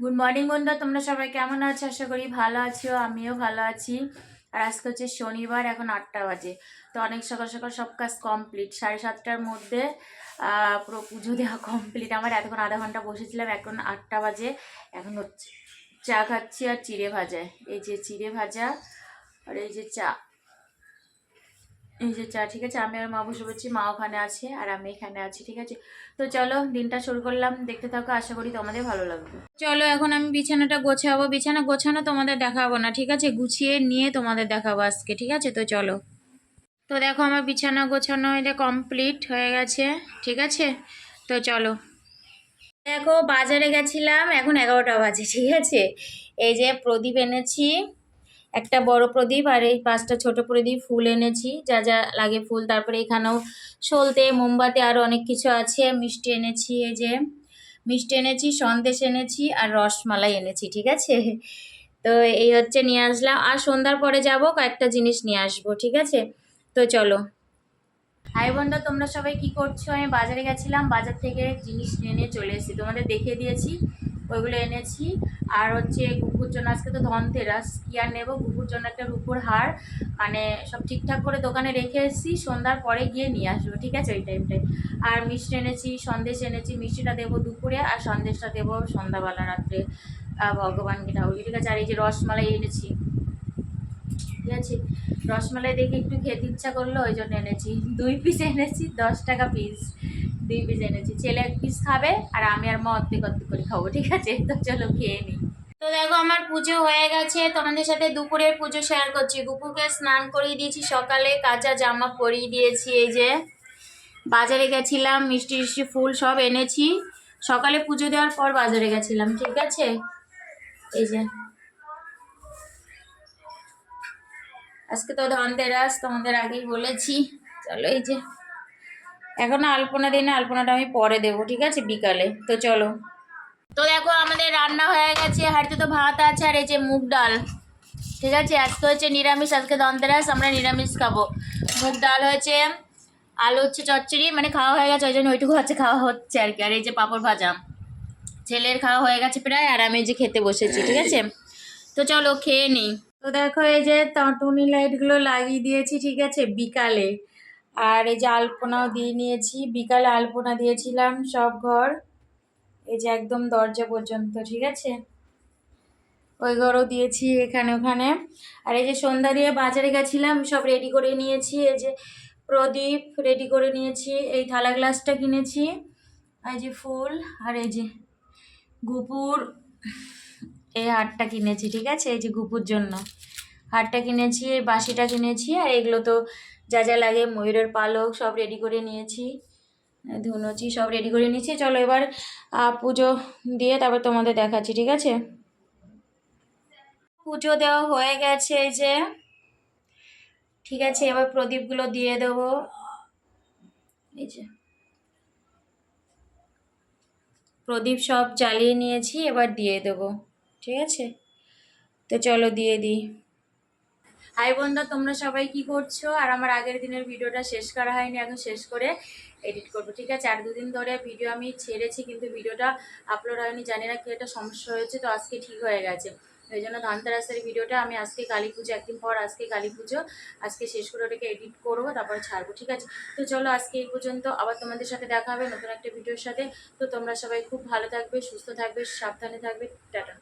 Good morning বন্ধুরা। তোমরা সবাই কেমন আছো? আশা করি ভালো আছো, আমিও ভালো আছি। আর আজকে হচ্ছে শনিবার, এখন আটটা বাজে। তো অনেক সকাল সকাল সব কাজ কমপ্লিট সাড়ে সাতটার মধ্যে পুরো পুজো দেওয়া কমপ্লিট আমার এতক্ষণ আধা ঘণ্টা বসেছিলাম, এখন আটটা বাজে। এখন হচ্ছে চা খাচ্ছি আর চিড়ে ভাজা। এই যে চিড়ে ভাজা, আর এই যে চা। এই যে, চা, ঠিক আছে? আমি আর মা বসে পড়ছি, মা ওখানে আছে আর আমি এখানে আছি, ঠিক আছে? তো চলো, দিনটা শুরু করলাম। দেখতে থাকো, আশা করি তোমাদের ভালো লাগবে। চলো, এখন আমি বিছানাটা গোছাবো। বিছানা গোছানো তোমাদের দেখাবো না, ঠিক আছে? গুছিয়ে নিয়ে তোমাদের দেখাবো আজকে, ঠিক আছে? তো চলো। তো দেখো, আমার বিছানা গোছানো এটা কমপ্লিট হয়ে গেছে, ঠিক আছে? তো চলো। দেখো, বাজারে গেছিলাম, এখন এগারোটা বাজে, ঠিক আছে? এই যে প্রদীপ এনেছি। একটা বড় প্রদীপ আর এই পাঁচটা ছোট প্রদীপ ফুল এনেছি, যা যা লাগে ফুল। তারপরে এখানেও সলতে মোমবাতি আরও অনেক কিছু আছে। মিষ্টি এনেছি, এই যে মিষ্টি এনেছি, সন্দেশ এনেছি আর রসমালাই এনেছি, ঠিক আছে? তো এই হচ্ছে নিয়ে আসলাম। আর সন্ধ্যার পরে যাব, কয়েকটা জিনিস নিয়ে আসব, ঠিক আছে? তো চলো। হাই বন্ধু, তোমরা সবাই কি করছ? আমি বাজারে গেছিলাম, বাজার থেকে জিনিস নিয়ে নিয়ে চলে এসেছি। তোমাদের দেখিয়ে দিয়েছি। ওইগুলো এনেছি। আর হচ্ছে গুপুর জন্য আজকে তো ধনতেরাস কি আর নেব? গুপুর জন্য একটা রুপোর হার। মানে সব ঠিকঠাক করে দোকানে রেখে এসেছি। সন্ধ্যার পরে গিয়ে নিয়ে আসব, ঠিক আছে? ওই টাইমটায় আর মিষ্টি এনেছি, সন্দেশ এনেছি। মিষ্টিটা দেবো দুপুরে আর সন্দেশটা দেবো সন্ধ্যাবেলা রাত্রে। ভগবানকে ঠাকুর ঠিক আছে? আর এই যে রসমালাই এনেছি। ঠিক আছে? রসমালাই দেখে একটু খেতে ইচ্ছা করল, ওই জন্য এনেছি। দুই পিস এনেছি, দশ টাকা পিস দুই পিস এনেছি। ছেলে এক পিস খাবে আর আমি আর মা অর্ধেক অর্ধেক করে খাব, ঠিক আছে? তো চলো খেয়ে নিই তো দেখো, আমার পুজো হয়ে গেছে। তোমাদের সাথে দুপুরের পুজো শেয়ার করছি। গুপুকে স্নান করিয়ে দিয়েছি সকালে, কাঁচা জামা পরিয়ে দিয়েছি, এই যে। বাজারে গেছিলাম, মিষ্টি মিষ্টি ফুল সব এনেছি। সকালে পুজো দেওয়ার পর বাজারে গেছিলাম, ঠিক আছে? এই যে। আজকে তো ধনতেরাস তোমাদের আগেই বলেছি। চলো এই যে, এখনও আলপনা দিই না আলপনাটা আমি পরে দেবো, ঠিক আছে? বিকালে। তো চলো। তো দেখো, আমাদের রান্না হয়ে গেছে, হাড়িতে তো ভাত আছে, আর এই যে মুগ ডাল। ঠিক আছে? আজকে হচ্ছে নিরামিষ, আজকে ধনতেরাস আমরা নিরামিষ খাব। মুগ ডাল হয়েছে, আলু হচ্ছে চচ্চড়ি মানে খাওয়া হয়ে গেছে, ওই জন্য ওইটুকু হচ্ছে খাওয়া হচ্ছে আর কি। আর এই যে পাঁপড় ভাজা। ছেলের খাওয়া হয়ে গেছে প্রায়, আর আমি যে খেতে বসেছি, ঠিক আছে? তো চলো, খেয়ে নিই। তো দেখো এই যে টুনি লাইটগুলো লাগিয়ে দিয়েছি, ঠিক আছে, বিকালে। আর এই যে আলপনাও দিয়ে নিয়েছি, বিকালে আলপনা দিয়েছিলাম সব ঘর। এই যে একদম দরজা পর্যন্ত, ঠিক আছে? ওই ঘরও দিয়েছি এখানে ওখানে। আর এই যে সন্ধ্যা দিয়ে বাজারে গেছিলাম, সব রেডি করে নিয়েছি। এই যে প্রদীপ রেডি করে নিয়েছি, এই থালা গ্লাসটা কিনেছি। এই যে ফুল, আর এই যে গুপুর। এই হারটা কিনেছি, ঠিক আছে? এই যে গুপুর জন্য। হারটা কিনেছি, এই বাঁশিটা কিনেছি, আর এগুলো তো যা যা লাগে, ময়ূরের পালক সব রেডি করে নিয়েছি। ধুনুচি সব রেডি করে নিয়েছি। চলো এবার পুজো দিয়ে তারপর তোমাদের দেখাচ্ছি, ঠিক আছে? পুজো দেওয়া হয়ে গেছে এই যে। ঠিক আছে, এবার প্রদীপগুলো দিয়ে দেবো। এই যে। প্রদীপ সব জ্বালিয়ে নিয়েছি, এবার দিয়ে দেবো। ঠিক আছে? তো চলো দিয়ে দিই। হাই বন্ধুরা তোমরা সবাই কি করছ? আর আমার আগের দিনের ভিডিওটা শেষ করা হয়নি, এখন শেষ করে এডিট করব, ঠিক আছে? আর দুদিন ধরে ভিডিও আমি ছেড়েছি, কিন্তু ভিডিওটা আপলোড হয়নি, জানি না কি একটা সমস্যা হয়েছে, তো আজকে ঠিক হয়ে গেছে। ওই জন্য ধনতেরাসের ভিডিওটা আমি আজকে কালী পুজো, একদিন পর আজকে কালী পুজো, আজকে শেষ করে ওটাকে এডিট করব, তারপরে ছাড়বো, ঠিক আছে? তো চলো আজকে এই পর্যন্ত, আবার তোমাদের সাথে দেখা হবে নতুন একটা ভিডিওর সাথে। তো তোমরা সবাই খুব ভালো থাকবে, সুস্থ থাকবে, সাবধানে থাকবে, টাটা।